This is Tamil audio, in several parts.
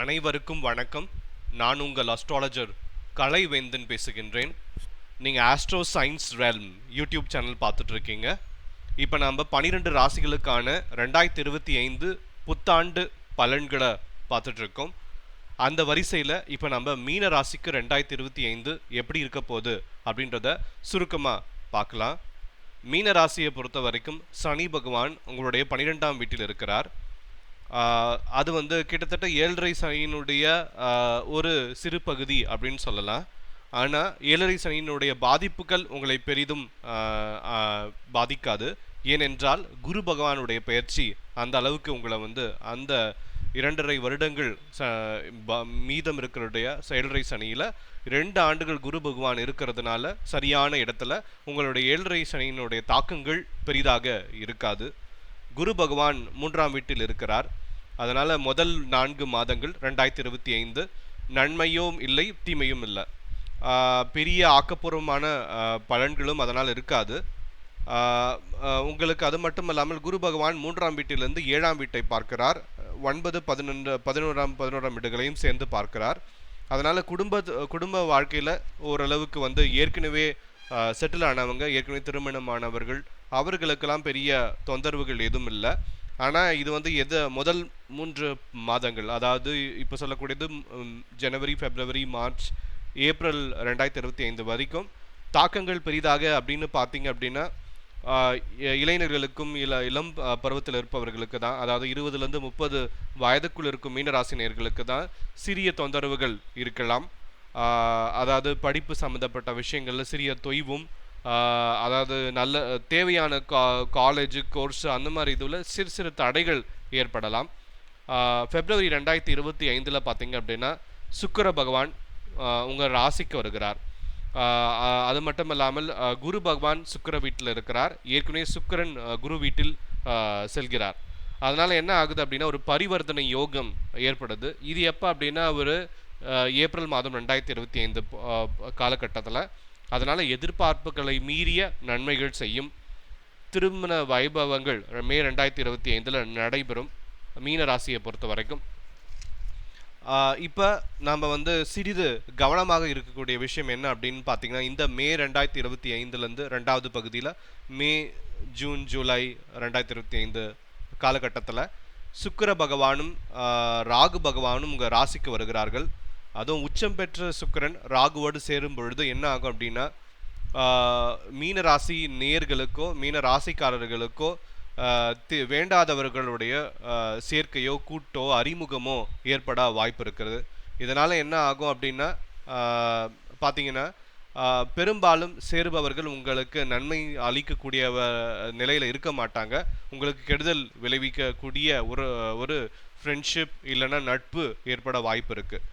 அனைவருக்கும் வணக்கம். நான் உங்கள் அஸ்ட்ராலஜர் கலைவேந்தன் பேசுகின்றேன். நீங்கள் astro science realm YouTube channel பார்த்துட்ருக்கீங்க. இப்போ நம்ம பன்னிரெண்டு ராசிகளுக்கான ரெண்டாயிரத்தி இருபத்தி ஐந்து புத்தாண்டு பலன்களை பார்த்துட்ருக்கோம். அந்த வரிசையில் இப்போ நம்ம மீன ராசிக்கு ரெண்டாயிரத்தி இருபத்தி ஐந்து எப்படி இருக்க போகுது அப்படின்றத சுருக்கமாக பார்க்கலாம். மீன ராசியை பொறுத்த வரைக்கும் சனி பகவான் உங்களுடைய பன்னிரெண்டாம் வீட்டில் இருக்கிறார். அது வந்து கிட்டத்தட்ட ஏழரை சனியினுடைய ஒரு சிறு பகுதி அப்படின்னு சொல்லலாம். ஆனால் ஏழரை சனியினுடைய பாதிப்புகள் உங்களை பெரிதும் ஆஹ், பாதிக்காது. ஏனென்றால் குரு பகவானுடைய பயிற்சி அந்த அளவுக்கு உங்களை வந்து அந்த இரண்டரை வருடங்கள் ச மீதம் இருக்கிறடைய ஏழரை சனியில் ரெண்டு ஆண்டுகள் குரு பகவான் இருக்கிறதுனால சரியான இடத்துல உங்களுடைய ஏழரை சனியினுடைய தாக்கங்கள் பெரிதாக இருக்காது. குரு பகவான் மூன்றாம் வீட்டில் இருக்கிறார். அதனால் முதல் நான்கு மாதங்கள் ரெண்டாயிரத்தி இருபத்தி ஐந்து நன்மையும் இல்லை தீமையும் இல்லை. பெரிய ஆக்கப்பூர்வமான பலன்களும் அதனால் இருக்காது. உங்களுக்கு அது மட்டும் இல்லாமல் குரு பகவான் மூன்றாம் வீட்டிலிருந்து ஏழாம் வீட்டை பார்க்கிறார். ஒன்பது பதினொன்று பதினோராம் பதினோராம் வீடுகளையும் சேர்ந்து பார்க்கிறார். அதனால் குடும்ப குடும்ப வாழ்க்கையில் ஓரளவுக்கு வந்து ஏற்கனவே செட்டில் ஆனவங்க ஏற்கனவே திருமணமானவர்கள் அவர்களுக்கெல்லாம் பெரிய தொந்தரவுகள் எதுவும் இல்லை ஆனால் இது வந்து எது முதல் மூன்று மாதங்கள் அதாவது இப்போ சொல்லக்கூடியது ஜனவரி பிப்ரவரி மார்ச் ஏப்ரல் ரெண்டாயிரத்தி இருபத்தி ஐந்து வரைக்கும் தாக்கங்கள் பெரிதாக அப்படின்னு பார்த்தீங்க அப்படின்னா ஆஹ் இளைஞர்களுக்கும் இள இளம் பருவத்தில் இருப்பவர்களுக்கு தான் அதாவது இருபதுலேருந்து முப்பது வயதுக்குள் இருக்கும் மீனராசினியர்களுக்கு தான் சிறிய தொந்தரவுகள் இருக்கலாம். ஆஹ் அதாவது படிப்பு சம்மந்தப்பட்ட விஷயங்களில் சிறிய தொய்வும் அதாவது நல்ல தேவையான கா காலேஜ் கோர்ஸ் அந்த மாதிரி இதுவில் சிறு சிறு தடைகள் ஏற்படலாம். ஆஹ் பிப்ரவரி ரெண்டாயிரத்தி இருபத்தி ஐந்தில் பார்த்தீங்க அப்படின்னா சுக்கர பகவான் உங்கள் ராசிக்கு வருகிறார். ஆஹ் அது மட்டும் இல்லாமல் குரு பகவான் சுக்கிர வீட்டில் இருக்கிறார். ஏற்கனவே சுக்கிரன் குரு வீட்டில் செல்கிறார். அதனால என்ன ஆகுது அப்படின்னா ஒரு பரிவர்த்தனை யோகம் ஏற்படுது. இது எப்போ அப்படின்னா ஒரு ஏப்ரல் மாதம் ரெண்டாயிரத்தி இருபத்தி ஐந்து காலகட்டத்தில். அதனால எதிர்பார்ப்புகளை மீறிய நன்மைகள் செய்யும் திருமண வைபவங்கள் மே ரெண்டாயிரத்தி இருபத்தி ஐந்தில் நடைபெறும். மீன ராசியை பொறுத்த வரைக்கும். இப்போ நம்ம வந்து சிறிது கவனமாக இருக்கக்கூடிய விஷயம் என்ன அப்படின்னு பார்த்தீங்கன்னா இந்த மே ரெண்டாயிரத்தி இருபத்தி ஐந்துலேருந்து ரெண்டாவது பகுதியில் மே ஜூன் ஜூலை ரெண்டாயிரத்தி இருபத்தி ஐந்து காலகட்டத்தில் சுக்கர பகவானும் ஆஹ், ராகு பகவானும் உங்கள் ராசிக்கு வருகிறார்கள். அதுவும் உச்சம் பெற்ற சுக்கிரன் ராகுவோடு சேரும் பொழுது என்ன ஆகும் அப்படின்னா மீன ராசி நேர்களுக்கோ மீன ராசிக்காரர்களுக்கோ வேண்டாதவர்களுடைய சேர்க்கையோ கூட்டோ அறிமுகமோ ஏற்பட வாய்ப்பு இருக்கிறது. இதனால் என்ன ஆகும் அப்படின்னா பார்த்தீங்கன்னா பெரும்பாலும் சேருபவர்கள் உங்களுக்கு நன்மை அளிக்கக்கூடிய நிலையில் இருக்க மாட்டாங்க. உங்களுக்கு கெடுதல் விளைவிக்கக்கூடிய ஒரு ஒரு ஃப்ரெண்ட்ஷிப் இல்லைன்னா நட்பு ஏற்பட வாய்ப்பு இருக்குது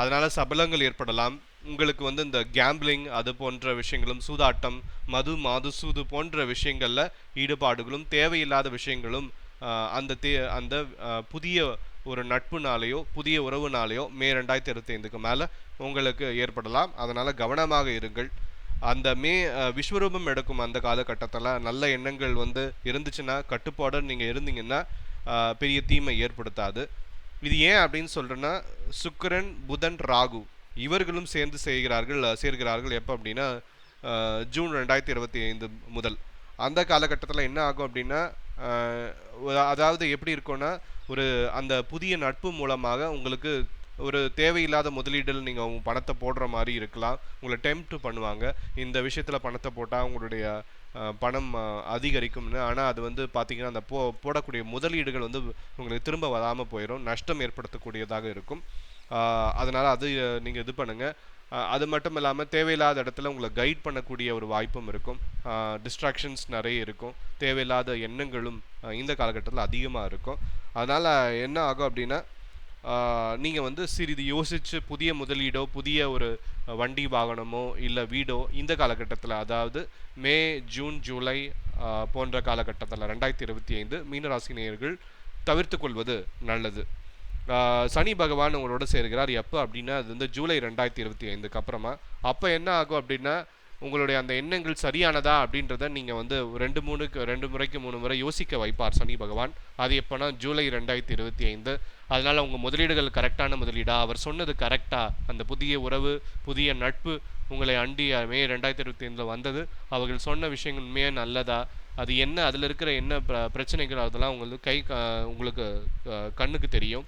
அதனால் சபலங்கள் ஏற்படலாம். உங்களுக்கு வந்து இந்த கேம்பிளிங் அது போன்ற விஷயங்களும் சூதாட்டம் மது மாது சூது போன்ற விஷயங்களில் ஈடுபாடுகளும் தேவையில்லாத விஷயங்களும் அந்த தே அந்த புதிய ஒரு நட்புனாலேயோ புதிய உறவுனாலேயோ மே ரெண்டாயிரத்தி இருபத்தி ஐந்துக்கு மேலே உங்களுக்கு ஏற்படலாம். அதனால் கவனமாக இருங்கள். அந்த மே விஸ்வரூபம் எடுக்கும் அந்த காலகட்டத்தில் நல்ல எண்ணங்கள் வந்து இருந்துச்சுன்னா கட்டுப்பாடு நீங்கள் இருந்தீங்கன்னா பெரிய தீமை ஏற்படுத்தாது. இது ஏன் அப்படின்னு சொல்றேன்னா சுக்கரன் புதன் ராகு இவர்களும் சேர்ந்து செய்கிறார்கள் சேர்கிறார்கள் எப்போ அப்படின்னா ஜூன் ரெண்டாயிரத்தி இருபத்தி ஐந்து முதல். அந்த காலகட்டத்தில் என்ன ஆகும் அப்படின்னா அதாவது எப்படி இருக்கும்னா ஒரு அந்த புதிய நட்பு மூலமாக உங்களுக்கு ஒரு தேவையில்லாத முதலீடில் நீங்கள் அவங்க பணத்தை போடுற மாதிரி இருக்கலாம். உங்களை டெம்ப்ட் பண்ணுவாங்க. இந்த விஷயத்தில் பணத்தை போட்டால் உங்களுடைய பணம் அதிகரிக்கும்னு. ஆனால் அது வந்து பார்த்தீங்கன்னா அந்த போ போடக்கூடிய முதலீடுகள் வந்து உங்களுக்கு திரும்ப வராமல் போயிடும் நஷ்டம் ஏற்படுத்தக்கூடியதாக இருக்கும். அதனால் அது நீங்கள் இது பண்ணுங்கள் அது மட்டும் இல்லாமல் தேவையில்லாத இடத்துல உங்களை கைட் பண்ணக்கூடிய ஒரு வாய்ப்பும் இருக்கும். டிஸ்ட்ராக்ஷன்ஸ் நிறைய இருக்கும். தேவையில்லாத எண்ணங்களும் இந்த காலகட்டத்தில் அதிகமாக இருக்கும். அதனால் என்ன ஆகும் அப்படின்னா நீங்கள் வந்து சிறிது யோசித்து புதிய முதலீடோ புதிய ஒரு வண்டி வாகனமோ இல்லை வீடோ இந்த காலகட்டத்தில் அதாவது மே ஜூன் ஜூலை போன்ற காலகட்டத்தில் ரெண்டாயிரத்தி இருபத்தி ஐந்து மீனராசி நேயர்கள் தவிர்த்து கொள்வது நல்லது. சனி பகவான் உங்களோட சேர்கிறார். எப்போ அப்படின்னா அது வந்து ஜூலை ரெண்டாயிரத்தி இருபத்தி ஐந்துக்கு அப்புறமா. அப்போ என்ன ஆகும் அப்படின்னா உங்களுடைய அந்த எண்ணங்கள் சரியானதா அப்படின்றத நீங்கள் வந்து ரெண்டு மூணுக்கு ரெண்டு முறைக்கு மூணு முறை யோசிக்க வைப்பார் சனி பகவான். அது எப்போனா ஜூலை ரெண்டாயிரத்தி இருபத்தி ஐந்து. அதனால் உங்கள் முதலீடுகள் கரெக்டான முதலீடா? அவர் சொன்னது கரெக்டாக அந்த புதிய உறவு புதிய நட்பு உங்களை அண்டி மே ரெண்டாயிரத்தி இருபத்தி ஐந்தில் வந்தது. அவர்கள் சொன்ன விஷயங்கள் உண்மையாக நல்லதா? அது என்ன அதில் இருக்கிற என்ன பிர- பிரச்சனைகள் அதெல்லாம் உங்களுக்கு கை க- உங்களுக்கு கண்ணுக்கு தெரியும்.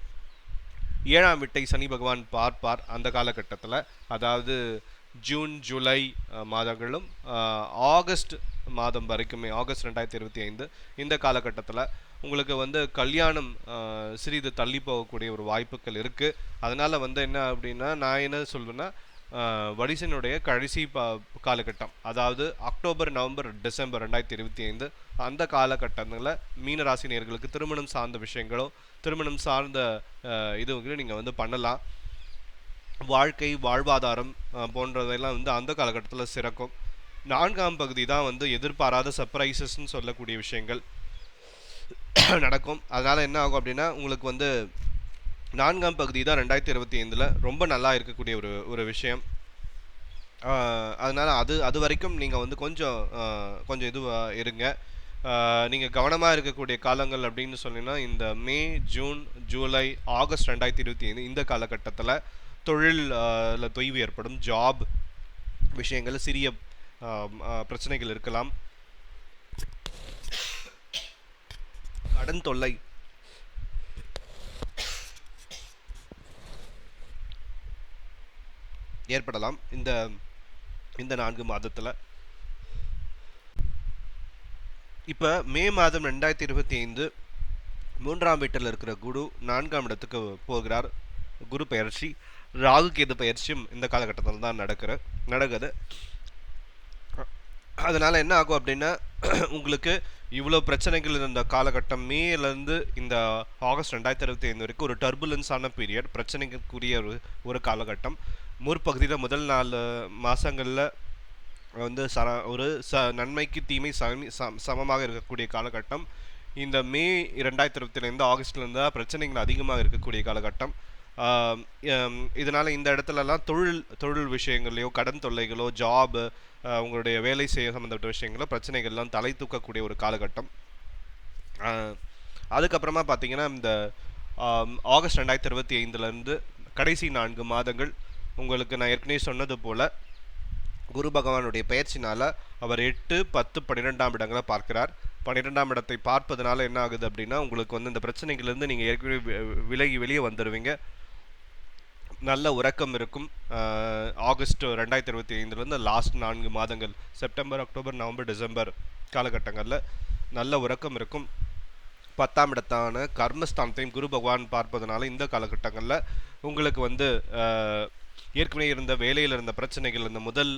ஏழாம் வீட்டை சனி பகவான் பார்ப்பார் அந்த காலகட்டத்தில். அதாவது ஜூன் ஜூலை மாதங்களும் ஆகஸ்ட் மாதம் வரைக்குமே ஆகஸ்ட் ரெண்டாயிரத்தி இருபத்தி ஐந்து இந்த காலகட்டத்தில் உங்களுக்கு வந்து கல்யாணம் சிறிது தள்ளி போகக்கூடிய ஒரு வாய்ப்புகள் இருக்குது அதனால் வந்து என்ன அப்படின்னா நான் என்ன சொல்வேன்னா வடிசனுடைய கடைசி பா காலகட்டம் அதாவது அக்டோபர் நவம்பர் டிசம்பர் ரெண்டாயிரத்தி இருபத்தி ஐந்து அந்த காலகட்டங்களில் மீனராசினியர்களுக்கு திருமணம் சார்ந்த விஷயங்களோ திருமணம் சார்ந்த அஹ், இது வந்து நீங்கள் வந்து பண்ணலாம். வாழ்க்கை வாழ்வாதாரம் போன்றதெல்லாம் வந்து அந்த காலகட்டத்தில் சிறக்கும். நான்காம் பகுதி தான் வந்து எதிர்பாராத சர்ப்ரைசஸ்ன்னு சொல்லக்கூடிய விஷயங்கள் நடக்கும். அதனால் என்ன ஆகும் அப்படின்னா உங்களுக்கு வந்து நான்காம் பகுதி தான் ரெண்டாயிரத்தி இருபத்தி ஐந்தில் ரொம்ப நல்லா இருக்கக்கூடிய ஒரு ஒரு விஷயம். அதனால் அது அது வரைக்கும் நீங்கள் வந்து கொஞ்சம் கொஞ்சம் இதுவாக இருங்க. நீங்கள் கவனமாக இருக்கக்கூடிய காலங்கள் அப்படின்னு சொன்னீங்கன்னா இந்த மே ஜூன் ஜூலை ஆகஸ்ட் ரெண்டாயிரத்தி இருபத்தி ஐந்து இந்த காலகட்டத்தில் தொழில் ஆஹ் தொய்வு ஏற்படும். ஜாப் விஷயங்கள் சிறிய பிரச்சனைகள் இருக்கலாம். கடன் தொல்லை. ஏற்படலாம் இந்த இந்த நான்கு மாதத்தில். இப்போ மே மாதம் ரெண்டாயிரத்தி இருபத்தி ஐந்து மூன்றாம் வீட்டில் இருக்கிற குரு நான்காம் இடத்துக்கு போகிறார். குரு பயிற்சி ராகு கேது பயிற்சியும் இந்த காலகட்டத்தில் தான் நடக்கிற நடக்குது. அதனால் என்ன ஆகும் அப்படின்னா உங்களுக்கு இவ்வளோ பிரச்சனைகள் இருந்த காலகட்டம் மேலேருந்து இந்த ஆகஸ்ட் ரெண்டாயிரத்தி இருபத்தி ஐந்து வரைக்கும் ஒரு டர்புலன்ஸான பீரியட் பிரச்சனைக்குரிய ஒரு ஒரு காலகட்டம். முற்பகுதியில் முதல் நாலு மாதங்களில் வந்து சர ஒரு ச நன்மைக்கு தீமை சமி சம சமமாக இருக்கக்கூடிய காலகட்டம். இந்த மே ரெண்டாயிரத்தி இருபத்திலேருந்து ஆகஸ்ட்லேருந்து பிரச்சனைகள் அதிகமாக இருக்கக்கூடிய காலகட்டம். இதனால் இந்த இடத்துலலாம் தொழில் தொழில் விஷயங்கள்லையோ கடன் தொல்லைகளோ ஜாபு உங்களுடைய வேலை செய்ய சம்மந்தப்பட்ட விஷயங்களோ பிரச்சனைகள்லாம் தலை தூக்கக்கூடிய ஒரு காலகட்டம். அதுக்கப்புறமா பார்த்தீங்கன்னா இந்த ஆகஸ்ட் ரெண்டாயிரத்தி இருபத்தி ஐந்துலேருந்து கடைசி நான்கு மாதங்கள் உங்களுக்கு நான் ஏற்கனவே சொன்னது போல் குரு பகவானுடைய பயிற்சினால் அவர் எட்டு பத்து பன்னிரெண்டாம் இடங்களை பார்க்கிறார். பன்னிரெண்டாம் இடத்தை பார்ப்பதனால என்ன ஆகுது அப்படின்னா உங்களுக்கு வந்து இந்த பிரச்சனைகள்லேருந்து நீங்கள் ஏற்கனவே விலகி வெளியே வந்துடுவீங்க நல்ல உறக்கம் இருக்கும். ஆகஸ்ட் ரெண்டாயிரத்தி இருபத்தி ஐந்துலேருந்து லாஸ்ட் நான்கு மாதங்கள் செப்டம்பர் அக்டோபர் நவம்பர் டிசம்பர் காலகட்டங்களில் நல்ல உறக்கம் இருக்கும். பத்தாம் இடத்தான கர்மஸ்தானத்தையும் குரு பகவான் பார்ப்பதனால இந்த காலகட்டங்களில் உங்களுக்கு வந்து ஏற்கனவே இருந்த வேலையில் இருந்த பிரச்சனைகள் இந்த முதல்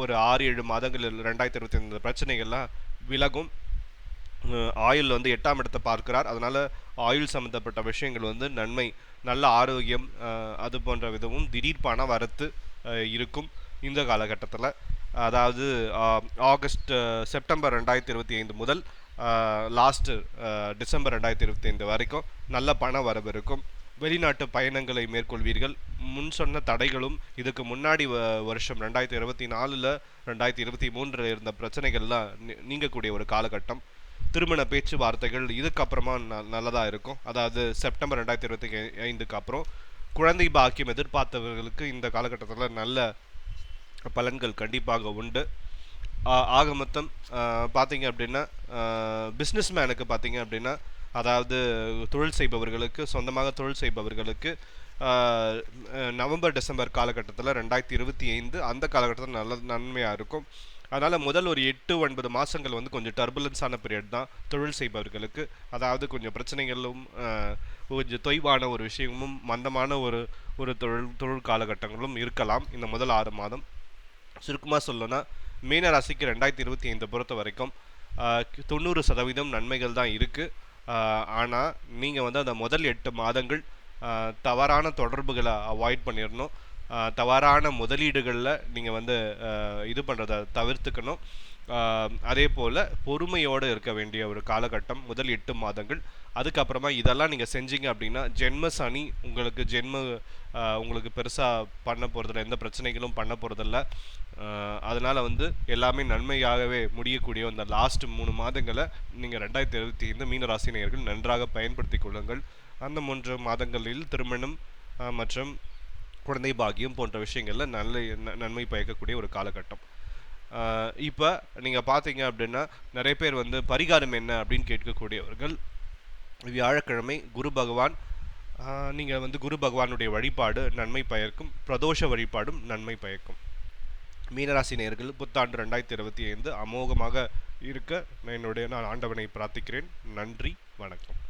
ஒரு ஆறு ஏழு மாதங்களில் ரெண்டாயிரத்தி இருபத்தி ஐந்து பிரச்சனைகள்லாம் விலகும். ஆயுள் வந்து எட்டாம் இடத்தை பார்க்கிறார். அதனால் ஆயுள் சம்மந்தப்பட்ட விஷயங்கள் வந்து நன்மை நல்ல ஆரோக்கியம் அது போன்ற விதமும் திடீர் பண வரத்து இருக்கும் இந்த காலகட்டத்தில். அதாவது ஆகஸ்ட் செப்டம்பர் ரெண்டாயிரத்தி இருபத்தி ஐந்து முதல் லாஸ்ட்டு டிசம்பர் ரெண்டாயிரத்தி இருபத்தி ஐந்து வரைக்கும் நல்ல பண வரவு இருக்கும். வெளிநாட்டு பயணங்களை மேற்கொள்வீர்கள். முன் சொன்ன தடைகளும் இதுக்கு முன்னாடி வ- வருஷம் ரெண்டாயிரத்தி இருபத்தி நாலில் ரெண்டாயிரத்தி இருபத்தி மூன்றில் இருந்த பிரச்சனைகள்லாம் நீ- நீங்கக்கூடிய ஒரு காலகட்டம். திருமண பேச்சுவார்த்தைகள் இதுக்கப்புறமா ந நல்லதாக இருக்கும். அதாவது செப்டம்பர் ரெண்டாயிரத்தி இருபத்தி ஐந்துக்கு அப்புறம் குழந்தை பாக்கியம் எதிர்பார்த்தவர்களுக்கு இந்த காலகட்டத்தில் நல்ல பலன்கள் கண்டிப்பாக உண்டு. ஆக மொத்தம் பார்த்தீங்க அப்படின்னா பிஸ்னஸ் மேனுக்கு பார்த்தீங்க அப்படின்னா அதாவது தொழில் செய்பவர்களுக்கு சொந்தமாக தொழில் செய்பவர்களுக்கு நவம்பர் டிசம்பர் காலகட்டத்தில் ரெண்டாயிரத்தி இருபத்தி ஐந்து அந்த காலகட்டத்தில் நல்ல நன்மையாக இருக்கும். அதனால் முதல் ஒரு எட்டு ஒன்பது மாதங்கள் வந்து கொஞ்சம் டர்புலன்ஸான பீரியட் தான் தொழில் செய்பவர்களுக்கு. அதாவது கொஞ்சம் பிரச்சனைகளும் கொஞ்சம் தொய்வான ஒரு விஷயமும் மந்தமான ஒரு ஒரு தொழில் தொழில் காலகட்டங்களும் இருக்கலாம் இந்த முதல் ஆறு மாதம். சுருக்கமாக சொல்லணும்னா மீன ராசிக்கு ரெண்டாயிரத்தி இருபத்தி ஐந்து பொறுத்த வரைக்கும் தொண்ணூறு சதவீதம் நன்மைகள் தான் இருக்குது ஆனால் நீங்கள் வந்து அந்த முதல் எட்டு மாதங்கள் தவறான தொடர்புகளை அவாய்ட் பண்ணிடணும். தவறான முதலீடுகளில் நீங்கள் வந்து இது பண்ணுறதை தவிர்த்துக்கணும். அதே போல் பொறுமையோடு இருக்க வேண்டிய ஒரு காலகட்டம் முதல் எட்டு மாதங்கள். அதுக்கப்புறமா இதெல்லாம் நீங்கள் செஞ்சீங்க அப்படின்னா ஜென்ம சனி உங்களுக்கு ஜென்ம உங்களுக்கு பெருசாக பண்ண போகிறதில்ல எந்த பிரச்சனைகளும் பண்ண போகிறதில்ல அதனால் வந்து எல்லாமே நன்மையாகவே முடியக்கூடிய அந்த லாஸ்ட் மூணு மாதங்களை நீங்கள் ரெண்டாயிரத்தி இருபத்தி ஐந்து மீன ராசினியர்கள் நன்றாக பயன்படுத்தி கொள்ளுங்கள். அந்த மூன்று மாதங்களில் திருமணம் மற்றும் குழந்தை பாக்கியம் போன்ற விஷயங்களில் நல்ல ந- நன்மை பயக்கக்கூடிய ஒரு காலகட்டம். இப்போ நீங்கள் பார்த்தீங்க அப்படின்னா நிறைய பேர் வந்து பரிகாரம் என்ன அப்படின்னு கேட்கக்கூடியவர்கள் வியாழக்கிழமை குரு பகவான் நீங்கள் வந்து குரு பகவானுடைய வழிபாடு நன்மை பயக்கும் பிரதோஷ வழிபாடும் நன்மை பயக்கும். மீனராசி நேர்கள் புத்தாண்டு ரெண்டாயிரத்தி இருபத்தி ஐந்து அமோகமாக இருக்க நான் என்னுடைய நான் ஆண்டவனை பிரார்த்திக்கிறேன். நன்றி வணக்கம்.